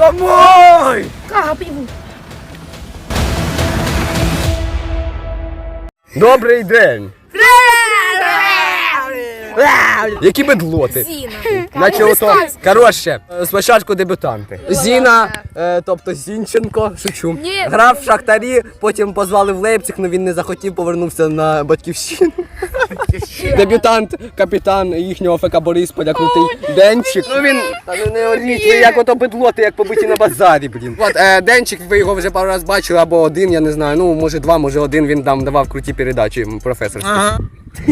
Домой! Кага, пиву. Добрий день! Які бедлоти? Наче ото. Коротше, е, спочатку дебютанти. Зіна, е, тобто Зінченко, шучу. Ні. Грав в Шахтарі, потім позвали в Лейпциг, але він не захотів, повернувся на батьківщину. Дебютант, капітан їхнього ФК Борисполя, крутий Денчик. Ну він та ну не оріть, ви як ото бедлоти, як побиті на базарі, блін. От е, Денчик, ви його вже пару раз бачили, або один, я не знаю. Ну може два, може один. Він там давав круті передачі професорські.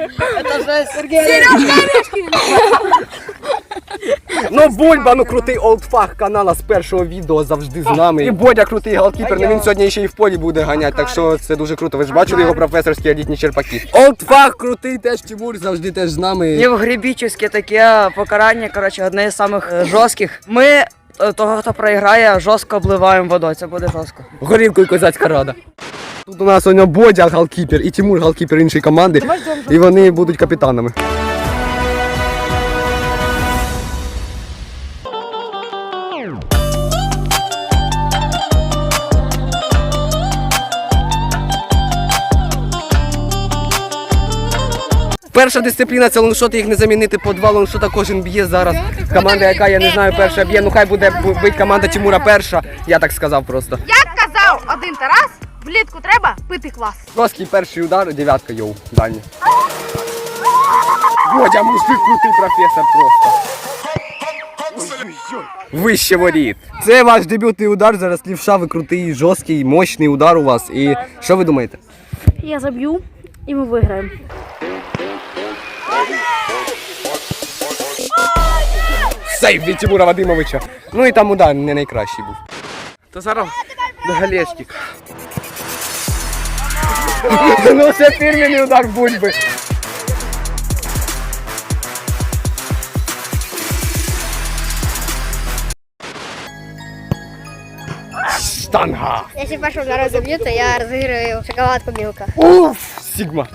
Ну, Бульба, ну крутий олдфаг канала з першого відео завжди з нами. І Бодя крутий голкіпер, ну він сьогодні ще і в полі буде ганяти, так що це дуже круто. Ви ж бачили його професорські елітні черпаки. Олдфаг крутий теж Тимур завжди теж з нами. Євгребічівське таке покарання, коротше, одне з самих е, жорстких. Ми е, того, хто проіграє, жорстко обливаємо водою. Це буде жорстко. Горілкою козацька рада. Тут у нас сьогодні Бодя голкіпер і Тимур голкіпер іншої команди. І вони будуть капітанами. Перша дисципліна це лоншоти, їх не замінити по два лоншота кожен б'є зараз. Команда, яка я не знаю, перша б'є. Ну хай буде бить команда Тимура перша. Я так сказав просто. Як казав один Тарас, влітку треба пити квас. Жорсткий перший удар, дев'ятка йоу, дальня. Бодя, мужик крутий професор просто. Вище воріт. Це ваш дебютний удар, зараз лівша, ви крутий, жорсткий, мощний удар у вас. І що ви думаєте? Я заб'ю і ми виграємо. Сейв від Тимура Вадимовича. Ну і там удар не найкращий був. Та зараз до галешник. ну це фірменний удар бульби. Штанга. Якщо першого зараз заб'ю, то я розіграю шоколадку білка. Уф, Сігма.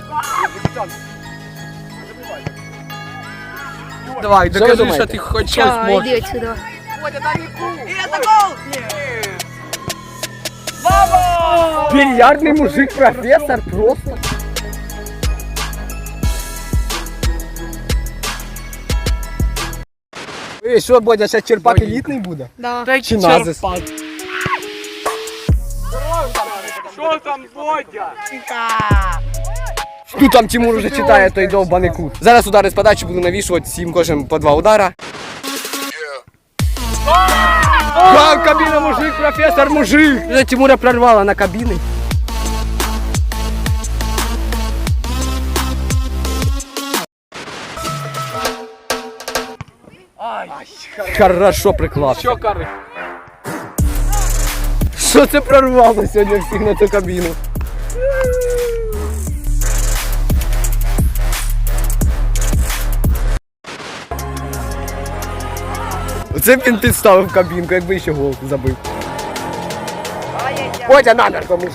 Давай, Що ви докажи, думаєте? що ти хоч щось Чао, можеш. іди отсюда. Бильярдний мужик, професор, просто. Ей, що, Бодя, ще черпак елітний буде? Да. Чи назис? Що там, Бодя? Ну там Тимур уже читає той довбаний кут. Зараз удари з подачі буду навішувати всім кожен по два удара. Вау, кабина мужик, профессор мужик! Тимура прорвала на кабины. Хорошо приклав. Що кари? Що це прорвало сьогодні всіх на цю кабіну? Оце б він підставив кабінку, якби ще гол забив. Бодя намір поможи.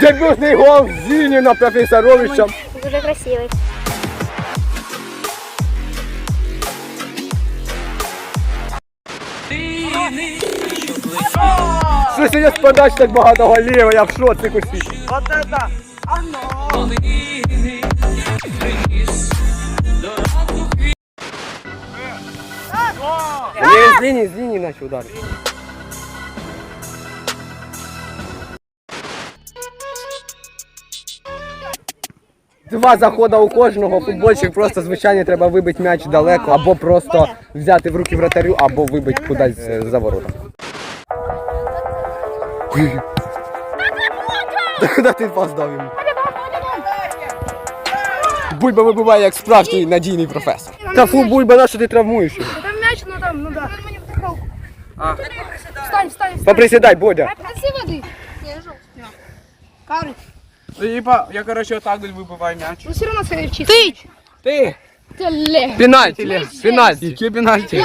Дебютний гол Зініна професоровича. Дуже красивий. Що з подач так багато голів, я в шоці кусі. Я з лінії, з лінії наче ударити. Два заходи у кожного, футбольщик просто звичайно треба вибити м'яч далеко, або просто взяти в руки вратарю, або вибити кудись е, за ворота. Та куди ти пас дав йому? Бульба вибиває як справжній надійний професор. Та фу, Бульба, на що ти травмуєш? його? Там м'яч, ну там, ну да. Встань, встань, встань. Поприсідай, Бодя. Принеси води. Ні, жовт. Кари. Ну, я, короче, отак от вибиваю м'яч. Ну все одно це вчиться. Ти! Ти! Це ле. Пенальті! Пенальті! Яке пенальті?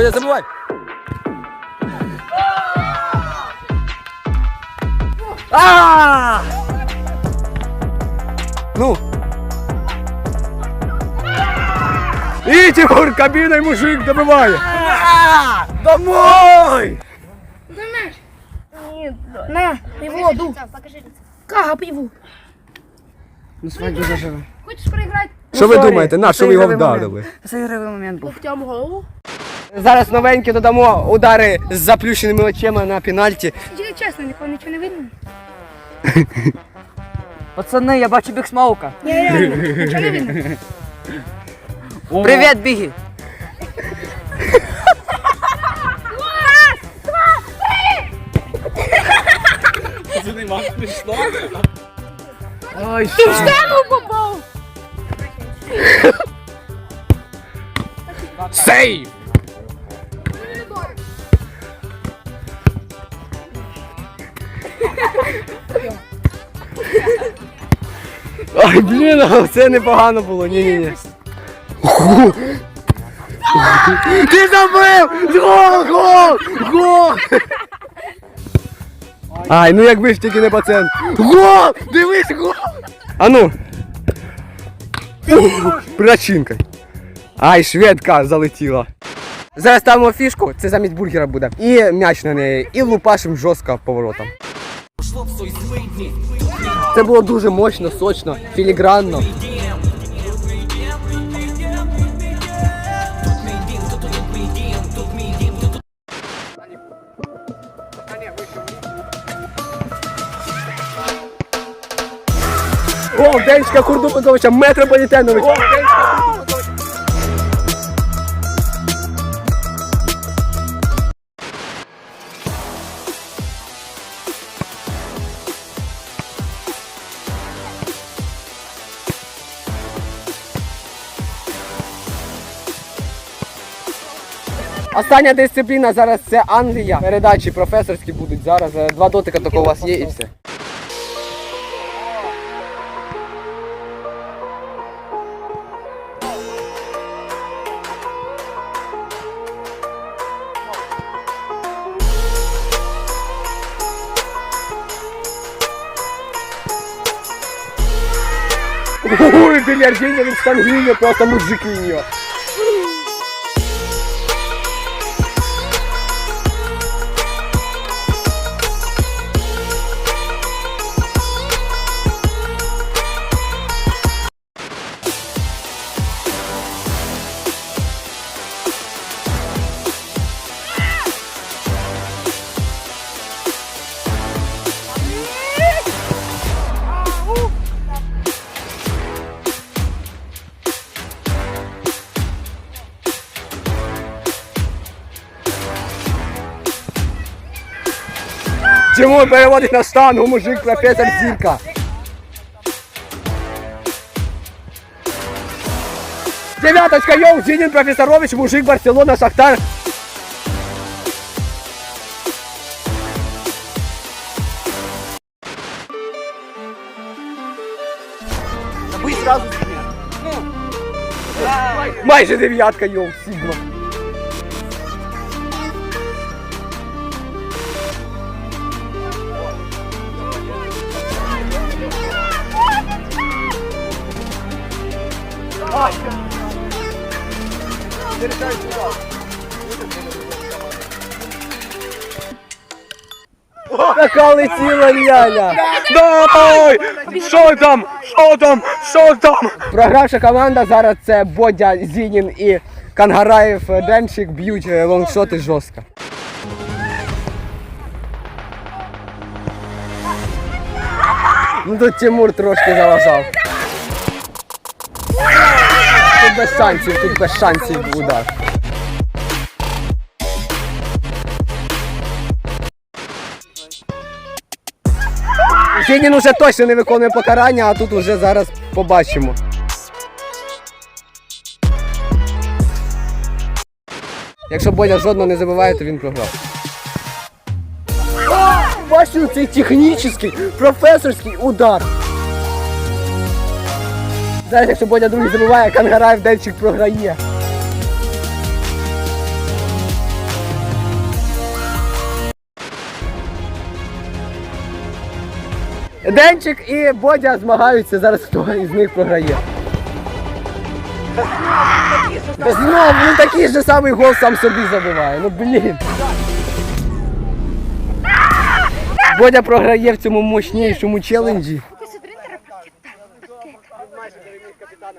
Буде забувати. А! Ну. І Тимур, кабіна мужик добиває. Домой! На, его, ду. Покажи лицо. Кага его. Ну, свадьбу заживо. Хочеш проіграти? Що ви ну, думаєте? На що ви його вдарили? Це ігровий момент був. Локтем голову. Зараз новенькі додамо удари з заплющеними очима на пенальті. Тільки чесно, нікого нічого не видно. Пацани, я бачу біг. Ні, реально, нічого не видно. Привіт, біги! Це нема смішно. Ой, що? попав. Сейв! Ой, блін, це непогано було. Ні, ні, ні. Ти забив! Гол! Гол! Гол! Ай, ну якби ж тільки не пацан. Гол! Дивись, гол! А ну! Ух, Ай, шведка залетіла. Зараз ставимо фішку, це замість бургера буде. І м'яч на неї. І лупашим жорстко поворотом. Це було дуже мощно, сочно, філігранно. О, Денчика Курдупиковича, метрополітенович. Остання дисципліна зараз це Англія. Передачі професорські будуть зараз. Е, Два дотика такого у вас є і все. Ой, бильярдинья, ведь штангиня, просто мужики у Тимур переводить на штангу, мужик, професор Зірка. Девяточка, йоу, Зинин Профессорович, мужик, Барселона, Шахтар. Забий сразу Майже дев'ятка, йоу, Сігма. Така летіла ляля. Давай! Що там? Що там? Що там? Програвша команда зараз це Бодя Зінін і Кангараєв Денчик б'ють е, лонгшоти жорстко. Ну тут Тимур трошки заважав. Тут без шансів, тут без шансів удар. Зінін уже точно не виконує покарання, а тут уже зараз побачимо. Якщо Бодя жодного не забиває, то він програв. Бачу, цей технічний, професорський удар. Зараз, якщо Бодя другий забиває, Кангараєв Денчик програє. Денчик і Бодя змагаються. Зараз хто із них програє. Та ну такий же самий гол сам собі забиває. Ну блін. Бодя програє в цьому мощнішому челенджі.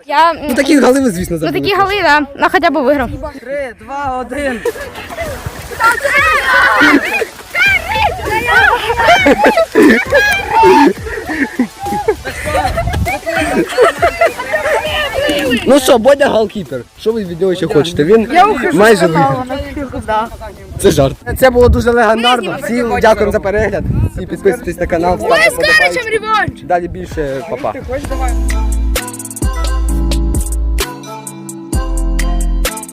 Я Ну такі голи ви, звісно, ну такі гали, да. Ну хоча б виграв. Три, два, один. Ну що, Бодя голкіпер. Що ви від нього ще хочете? Він майже виграв. Це жарт. Це було дуже легендарно. Всім дякуємо за перегляд. Всі підписуйтесь на канал, ставте вподобайки. Далі більше, па-па. Давай?